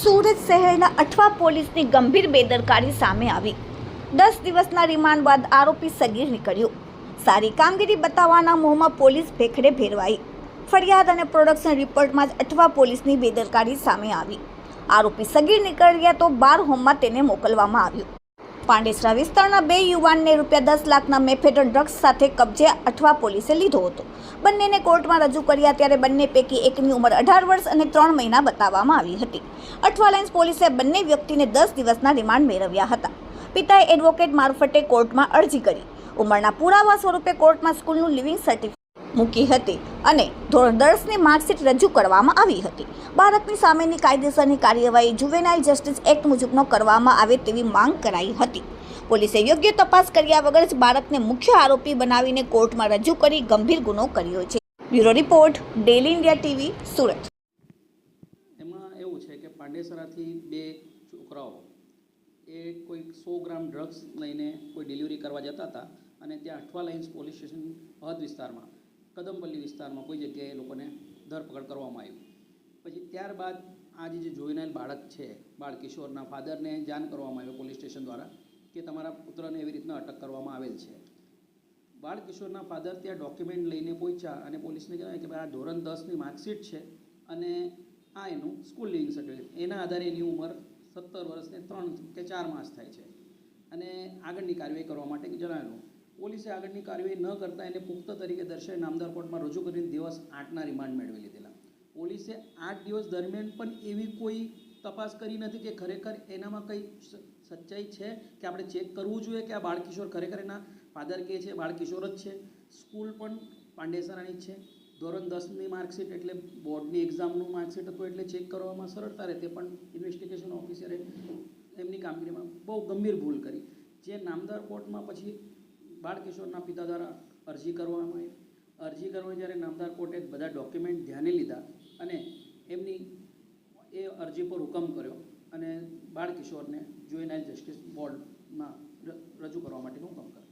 સુરત શહેરના અઠવા પોલીસની ગંભીર બેદરકારી સામે આવી. દસ દિવસના રિમાન્ડ બાદ આરોપી સગીર નીકળ્યો. સારી કામગીરી બતાવવાના મોહમાં પોલીસ ભેખડે ભેરવાઈ. ફરિયાદ અને પ્રોડક્શન રિપોર્ટમાં જ અઠવા પોલીસની બેદરકારી સામે આવી. આરોપી સગીર નીકળ્યા તો બાર હોમમાં તેને મોકલવામાં આવ્યો. પાંડેસરા વિસ્તારના બે યુવાનને રૂપિયા દસ લાખના મેફેડોન ડ્રગ્સ સાથે કબજે અઠવા પોલીસે લીધો હતો. બંનેને કોર્ટમાં રજૂ કર્યા ત્યારે બંને પૈકી એકની ઉંમર અઢાર વર્ષ અને ત્રણ મહિના બતાવવામાં આવી હતી. અઠવા લાઇન્સ પોલીસે બંને વ્યક્તિને દસ દિવસના રિમાન્ડ મેળવ્યા હતા. પિતાએ એડવોકેટ મારફતે કોર્ટમાં અરજી કરી. ઉંમરના પુરાવા સ્વરૂપે કોર્ટમાં સ્કૂલનું લિવિંગ સર્ટિફિકેટ મૂકી હતી અને ધોરણ દસની માર્કશીટ રજૂ કરવામાં આવી હતી. બાળકની સામેની કાયદેસરની કાર્યવાહી જુવેનાઇલ જસ્ટિસ એક્ટ મુજબનો કરવામાં આવે તેવી માંગ કરાઈ હતી. પોલીસે યોગ્ય તપાસ કર્યા વગર જ બાળકને મુખ્ય આરોપી બનાવીને કોર્ટમાં રજૂ કરી ગંભીર ગુનો કર્યો છે. Bureau report daily India TV, Surat. એમાં એવું છે કે પાંડેસરાથી બે છોકરાઓ, એ કોઈ સો ગ્રામ ડ્રગ્સ લઈને કોઈ ડિલિવરી કરવા જતા હતા અને ત્યાં અઠવા લાઇન્સ પોલીસ સ્ટેશન હદ વિસ્તારમાં કદમપલ્લી વિસ્તારમાં કોઈ જગ્યાએ લોકોને ધરપકડ કરવામાં આવી. પછી ત્યારબાદ આજે જે જોઈનાર બાળક છે બાળકિશોરના ફાધરને જાણ કરવામાં આવ્યો પોલીસ સ્ટેશન દ્વારા કે તમારા પુત્રને એવી રીતના અટક કરવામાં આવેલ છે. બાળકિશોરના ફાધર ત્યાં ડોક્યુમેન્ટ લઈને પહોંચ્યા અને પોલીસને કહેવાય કે ભાઈ આ ધોરણ દસની માર્કશીટ છે અને આ એનું સ્કૂલ લિવિંગ સર્ટિફિકેટ. એના આધારે એની ઉંમર સત્તર વર્ષને ત્રણ કે ચાર માસ થાય છે. અને આગળની કાર્યવાહી કરવા માટે જણાવેલું પોલીસે આગળની કાર્યવાહી ન કરતાં એને પુખ્ત તરીકે દર્શાવી નામદાર કોર્ટમાં રજૂ કરીને દિવસ આઠના રિમાન્ડ મેળવી લીધેલા. પોલીસે આઠ દિવસ દરમિયાન પણ એવી કોઈ તપાસ કરી નથી કે ખરેખર એનામાં કંઈ સચ્ચાઈ છે? કે આપણે ચેક કરવું જોઈએ કે આ બાળકિશોર ખરેખર એના ફાધર કે છે, બાળકિશોર જ છે? સ્કૂલ પણ પાંડેસરાની છે. ધોરણ દસની માર્કશીટ એટલે બોર્ડની એક્ઝામનું માર્કશીટ હતું એટલે ચેક કરવામાં સરળતા રહે તે પણ ઇન્વેસ્ટિગેશન ઓફિસરે એમની કામગીરીમાં બહુ ગંભીર ભૂલ કરી. જે નામદાર કોર્ટમાં પછી બાળકિશોરના પિતા દ્વારા અરજી કરવામાં આવી. અરજી કરવાની જ્યારે નામદાર કોર્ટે બધા ડોક્યુમેન્ટ ધ્યાને લીધા અને એમની એ અરજી પર હુકમ કર્યો અને બાળકિશોરને જોઈનાઇલ જસ્ટિસ બોર્ડમાં રજૂ કરવા માટેનો હુકમ કર્યો.